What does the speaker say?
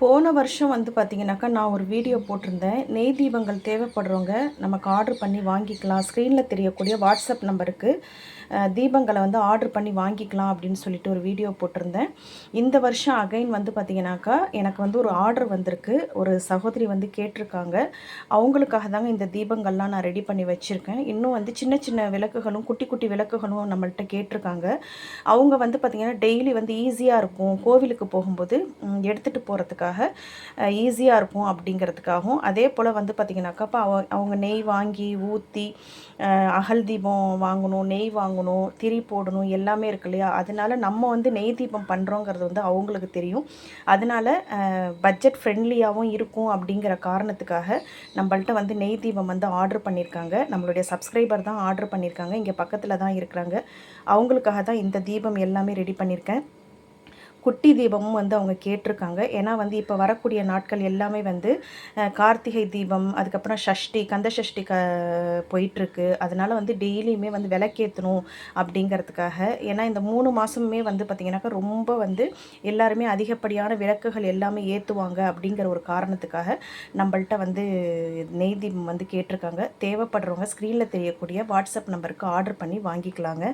போன வருஷம் வந்து பார்த்தீங்கன்னாக்கா நான் ஒரு வீடியோ போட்டிருந்தேன். நெய் தீபங்கள் தேவைப்படுறவங்க நமக்கு ஆர்டர் பண்ணி வாங்கிக்கலாம். ஸ்க்ரீனில் தெரியக்கூடிய வாட்ஸ்அப் நம்பருக்கு தீபங்களை வந்து ஆர்டர் பண்ணி வாங்கிக்கலாம் அப்படின்னு சொல்லிட்டு ஒரு வீடியோ போட்டிருந்தேன். இந்த வருஷம் அகைன் வந்து பார்த்திங்கனாக்கா எனக்கு வந்து ஒரு ஆர்டர் வந்திருக்கு. ஒரு சகோதரி வந்து கேட்டிருக்காங்க. அவங்களுக்காக தாங்க இந்த தீபங்கள்லாம் நான் ரெடி பண்ணி வச்சுருக்கேன். இன்னும் வந்து சின்ன சின்ன விளக்குகளும் குட்டி குட்டி விளக்குகளும் நம்மள்கிட்ட கேட்டிருக்காங்க. அவங்க வந்து பார்த்திங்கன்னா டெய்லி வந்து ஈஸியாக இருக்கும். கோவிலுக்கு போகும்போது எடுத்துகிட்டு போகிறதுக்காக ஈஸியாக இருக்கும் அப்படிங்கிறதுக்காகவும். அதே போல் வந்து பார்த்திங்கனாக்கா இப்போ அவ அவங்க நெய் வாங்கி ஊற்றி அகல் தீபம் வாங்கணும் நெய் வாங்கணும் திரி போடணும் எல்லாமே இருக்கு இல்லையா? அதனால நம்ம வந்து நெய் தீபம் பண்ணுறோங்கிறது வந்து அவங்களுக்கு தெரியும். அதனால பட்ஜெட் ஃப்ரெண்ட்லியாகவும் இருக்கும் அப்படிங்கிற காரணத்துக்காக நம்மள்ட்ட வந்து நெய் தீபம் வந்து ஆர்டர் பண்ணியிருக்காங்க நம்மளுடைய சப்ஸ்கிரைபர் தான் ஆர்டர் பண்ணியிருக்காங்க இங்கே பக்கத்தில் தான் இருக்கிறாங்க. அவங்களுக்காக தான் இந்த தீபம் எல்லாமே ரெடி பண்ணியிருக்கேன் குட்டி தீபமும் வந்து அவங்க கேட்டிருக்காங்க. ஏன்னா வந்து இப்போ வரக்கூடிய நாட்கள் எல்லாமே வந்து கார்த்திகை தீபம் அதுக்கப்புறம் ஷஷ்டி கந்த ஷஷ்டி க போயிட்டுருக்கு. அதனால் வந்து டெய்லியுமே வந்து விளக்கேற்றணும் அப்படிங்கிறதுக்காக. ஏன்னா இந்த மூணு மாதமுமே வந்து பார்த்திங்கனாக்கா ரொம்ப வந்து எல்லாருமே அதிகப்படியான விளக்குகள் எல்லாமே ஏற்றுவாங்க அப்படிங்கிற ஒரு காரணத்துக்காக நம்மள்கிட்ட வந்து நெய் தீபம் வந்து கேட்டிருக்காங்க. தேவைப்படுறவங்க ஸ்க்ரீனில் தெரியக்கூடிய வாட்ஸ்அப் நம்பருக்கு ஆர்டர் பண்ணி வாங்கிக்கலாங்க.